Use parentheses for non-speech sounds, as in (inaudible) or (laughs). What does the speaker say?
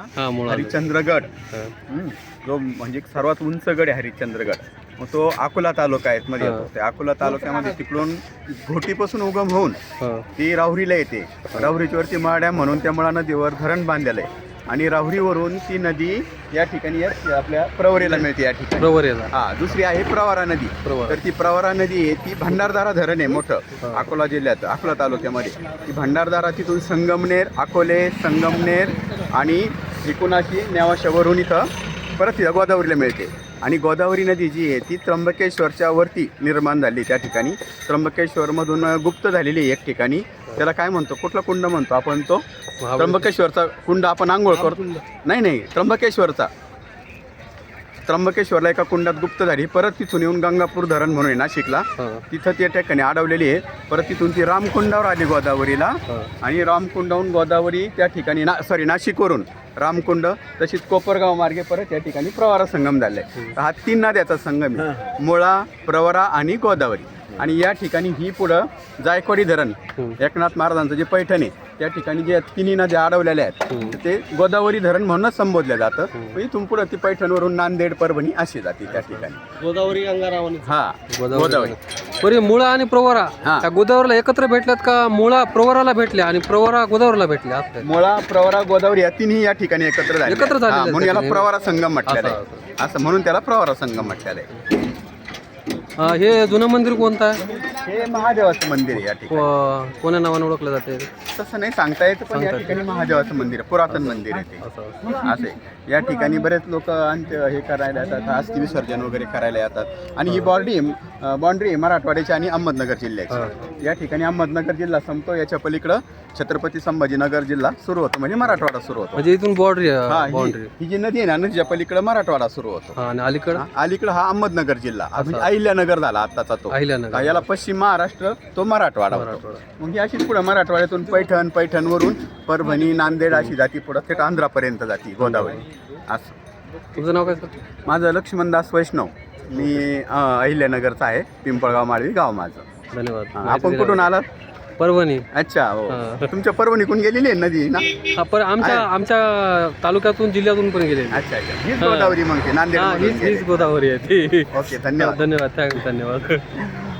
हा? हरिश्चंद्रगड. जो म्हणजे सर्वात उंच गड आहे हरिश्चंद्रगड. मग तो अकोला तालुका आहे मध्ये. येतो. त्या अकोला तालुक्यामध्ये तिकडून घोटीपासून उगम होऊन. ती राहुरीला येते. राहुरीच्या वरती माड्या म्हणून त्या मुळा नदीवर धरण बांधलेलं आहे. आणि राहुरीवरून ती नदी या ठिकाणी या- आपल्या प्रवरेला मिळते या ठिकाणी. ना हा दुसरी आहे प्रवारा नदी. तर ती प्रवारा नदी आहे ती भंडारदारा धरण आहे मोठं. अकोला जिल्ह्यात अकोला तालुक्यामध्ये. ती भंडारदारा तिथून संगमनेर अकोले संगमनेर आणि एकूण अशी नेवाशावरून इथं परत तिथं गोदावरीला मिळते. आणि गोदावरी नदी जी आहे ती त्र्यंबकेश्वरच्या वरती निर्माण झाली त्या ठिकाणी. त्र्यंबकेश्वरमधून गुप्त झालेली आहे एक ठिकाणी. त्याला काय म्हणतो? कुठला कुंड म्हणतो आपण तो. त्र्यंबकेश्वरचा कुंड आपण आंघोळ करतो. नाही नाही. त्र्यंबकेश्वरचा. त्र्यंबकेश्वरला एका कुंडात गुप्त झाली. परत तिथून येऊन गंगापूर धरण म्हणून आहे नाशिकला. तिथं त्या ठिकाणी अडवलेली आहे. परत तिथून ती रामकुंडावर आली गोदावरीला. आणि रामकुंडाहून गोदावरी त्या ठिकाणी ना सॉरी नाशिकवरून रामकुंड तशीच कोपरगाव मार्गे परत या ठिकाणी प्रवारा संगम तर हा तीन नद्याचा संगम आहे. मुळा प्रवरा आणि गोदावरी. आणि या ठिकाणी ही पुढं जायकवाडी धरण. एकनाथ महाराजांचं जे पैठण आहे त्या ठिकाणी जे तिन्ही नद्या अडवलेल्या आहेत ते गोदावरी धरण म्हणूनच संबोधलं जातं. इथून पुढं ती पैठणवरून नांदेड परभणी अशी जाते त्या ठिकाणी. गोदावरी गंगारावानी हा गोदावरी बरे मुळा आणि प्रवरा हा. त्या गोदावरीला एकत्र भेटल्यात का? मुळा प्रवराला भेटले आणि प्रवरा गोदावरीला भेटले असं काय? मुळा प्रवरा गोदावरी या तिन्ही या ठिकाणी एकत्र झाले एकत्र आहेत म्हणून याला. प्रवारा संगम म्हटलेलं असं, आहे असं म्हणून त्याला प्रवारा संगम म्हटलेलं आहे. हे जुनं मंदिर कोणतं? आहे हे महादेवाचं मंदिर आहे या ठिकाणी. को- कोण्या नावाने ओळखलं जाते तसं नाही सांगता येत पण या ठिकाणी महादेवाचं मंदिर आहे पुरातन मंदिर आहे ते. असं असे. या ठिकाणी बरेच लोक हे करायला येतात अस्थि विसर्जन वगैरे करायला येतात. आणि ही बॉर्डी बाउंड्री मराठवाड्याची आणि अहमदनगर जिल्ह्याची. या ठिकाणी अहमदनगर जिल्हा संपतो याच्या पलीकडं छत्रपती संभाजीनगर जिल्हा सुरू होतो म्हणजे मराठवाडा सुरू होतो. म्हणजे इथून बॉर्डरी हा ही- बाउंड्री ही जी नदी आहे ना नदीच्या पलीकडं मराठवाडा सुरू होतो. हा आणि अलीकडं? हा, अलीकडं हा अहमदनगर जिल्हा. अहिल्यानगर झाला आत्ताचा तो. अहिल्यानगर. याला पश्चिम महाराष्ट्र तो मराठवाडा होतो. मराठवाडा. मग ही अशीच पुढे मराठवाड्यातून पैठण पैठणवरून परभणी नांदेड अशी जाती पुढं थेट आंध्रापर्यंत जाती गोदावरी. असं. तुमचं नाव काय सर? माझं लक्ष्मणदास वैष्णव. मी अं, अहिल्यानगरचा आहे पिंपळगाव माळवी गाव माझं. धन्यवाद. हा, माहिती आपण कुठून आलात. परभणी. अच्छा हो. हा. तुमच्या परभणीकडून गेलेली आहे नदी ना? हा पर आमच्या आमच्या तालुक्यातून जिल्ह्यातून पण गेले अच्छा अच्छा. हीच हा. गोदावरी मग ते नांदेड हीच हीच गोदावरी आहे ती. ओके धन्यवाद. धन्यवाद. थँक धन्यवाद. (laughs)